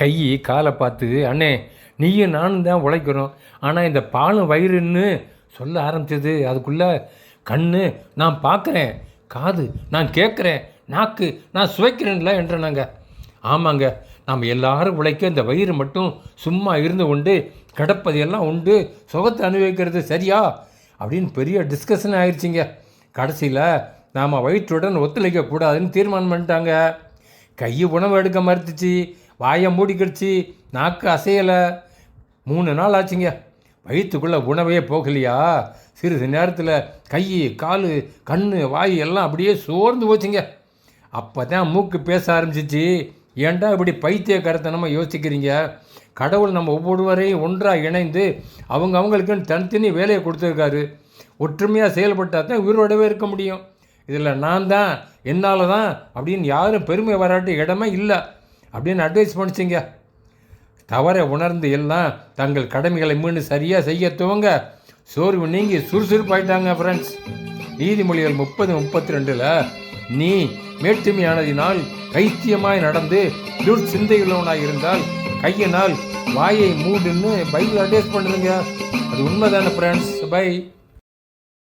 கை காலை பார்த்து அண்ணே நீயும் நானும் தான் உழைக்கிறோம். ஆனால் இந்த பாலும் வயிறுன்னு சொல்ல ஆரம்பிச்சது அதுக்குள்ளே கண்ணு நான் பார்க்குறேன். காது நான் கேட்குறேன். நாக்கு நான் சுவைக்கிறேன்ல என்றனாங்க. ஆமாங்க நாம் எல்லாரும் உழைக்க இந்த வயிறு மட்டும் சும்மா இருந்து கொண்டு கிடப்பதையெல்லாம் உண்டு சுகத்தை அனுபவிக்கிறது சரியா? அப்படின்னு பெரிய டிஸ்கஷன் ஆயிடுச்சிங்க கடைசியில் நாம் வயிற்றுடன் ஒத்துழைக்க கூடாதுன்னு தீர்மானம் பண்ணிட்டாங்க. கை உணவு எடுக்க மறுத்துச்சு. வாயை மூடிக்கிடுச்சு நாக்கு அசையலை. மூணு நாள் ஆச்சுங்க. வயிற்றுக்குள்ளே உணவே போகலையா? சிறிது நேரத்தில் கை கால் கண் வாய் எல்லாம் அப்படியே சோர்ந்து போச்சுங்க. அப்போ தான் மூக்கு பேச ஆரம்பிச்சிச்சு. ஏன்டா இப்படி பைத்தியக்காரத்தனமாக யோசிக்கிறீங்க? கடவுள் நம்ம ஒவ்வொருவரையும் ஒன்றாக இணைந்து அவங்க அவங்களுக்குன்னு தனித்தனி வேலையை கொடுத்துருக்காரு. ஒற்றுமையாக செயல்பட்டால் தான் உயிரோடவே இருக்க முடியும். இதில் நான் தான் என்னால் தான் அப்படின்னு யாரும் பெருமை வராட்டு இடமே இல்லை. அப்படின்னு அட்வைஸ் பண்ணிச்சிங்க. தவறை உணர்ந்து எல்லாம் தங்கள் கடமைகளை மீண்டும் சரியாக செய்ய துவங்க சோர்வு நீங்கி சுறுசுறுப்பாயிட்டாங்க ஃப்ரெண்ட்ஸ் நீதிமொழிகள் முப்பது முப்பத்தி ரெண்டில் நீ மேட்டுமையானதினால் கைத்தியமாய் நடந்து துர் சிந்தையுள்ளவனாய் இருந்தால் கையினால் வாயை மூடுன்னு பைபிள் அட்வைஸ் பண்ணுதுங்க. அது உண்மைதானே ஃப்ரெண்ட்ஸ் பை